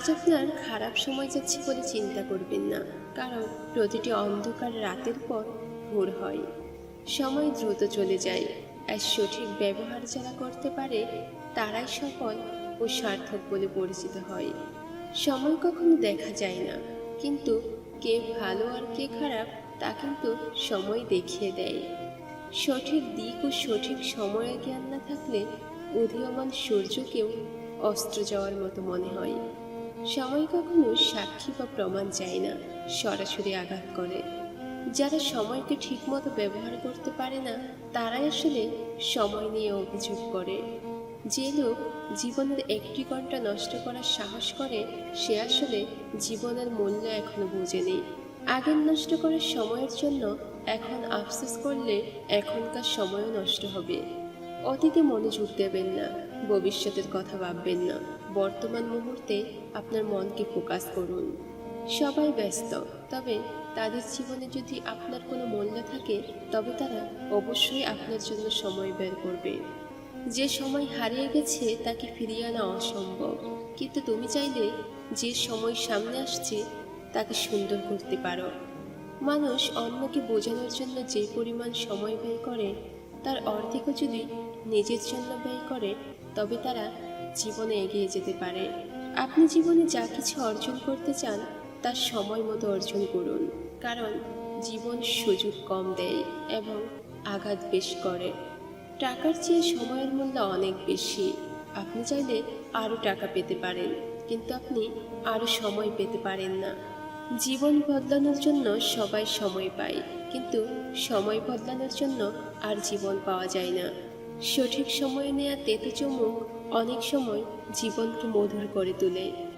আজ আপনার খারাপ সময় যাচ্ছে বলে চিন্তা করবেন না, কারণ প্রতিটি অন্ধকার রাতের পর ভোর হয়। সময় দ্রুত চলে যায়, আর সঠিক ব্যবহার যারা করতে পারে, তারাই সফল ও সার্থক বলে পরিচিত হয়। সময় কখনো দেখা যায় না, কিন্তু কে ভালো আর কে খারাপ, তা কিন্তু সময় দেখিয়ে দেয়। সঠিক দিক ও সঠিক সময়ের জ্ঞান না থাকলে উদীয়মান সূর্যকেও অস্ত্র যাওয়ার মতো মনে হয়। সময় কখনো সাক্ষী বা প্রমাণ চায় না, সরাসরি আঘাত করে। যারা সময়কে ঠিকমতো ব্যবহার করতে পারে না, তারাই আসলে সময় নিয়ে অভিযোগ করে। যে লোক জীবনের একটি ঘণ্টা নষ্ট করার সাহস করে, সে আসলে জীবনের মূল্য এখনও বোঝেনি আগের নষ্ট করার সময়ের জন্য এখন আফসোস করলে এখনকার সময়ও নষ্ট হবে। অতীতে মনোযোগ দেবেন না, ভবিষ্যতের কথা ভাববেন না। বর্তমান মুহূর্তে আপনার মনকে ফোকাস করুন। সবাই ব্যস্ত, তবে তাদের জীবনে যদি আপনার কোনো মূল্য থাকে, তবে তারা অবশ্যই আপনার জন্য সময় বের করবে। যে সময় হারিয়ে গেছে, তাকে ফিরিয়ে আনা অসম্ভব। কিন্তু তুমি চাইলে যে সময় সামনে আসছে, তাকে সুন্দর করতে পারো। মানুষ অন্যকে বোঝানোর জন্য যে পরিমাণ সময় ব্যয় করে তার অর্ধেকও যদি নিজের জন্য ব্যয় করে, তবে তারা জীবনে এগিয়ে যেতে পারে। আপনি জীবনে যা কিছু অর্জন করতে চান তার সময় মতো অর্জন করুন। কারণ জীবন সুযোগ কম দেয় এবং আঘাত বেশ করে। টাকার চেয়ে সময়ের মূল্য অনেক বেশি। আপনি চাইলে আরও টাকা পেতে পারেন, কিন্তু আপনি আরও সময় পেতে পারেন না। জীবন বদলানোর জন্য সবাই সময় পায়, কিন্তু সময় বদলানোর জন্য আর জীবন পাওয়া যায় না। সঠিক সময়ে নেয়া তেতো চুমুক অনেক সময় জীবনকে মধুর করে তোলে।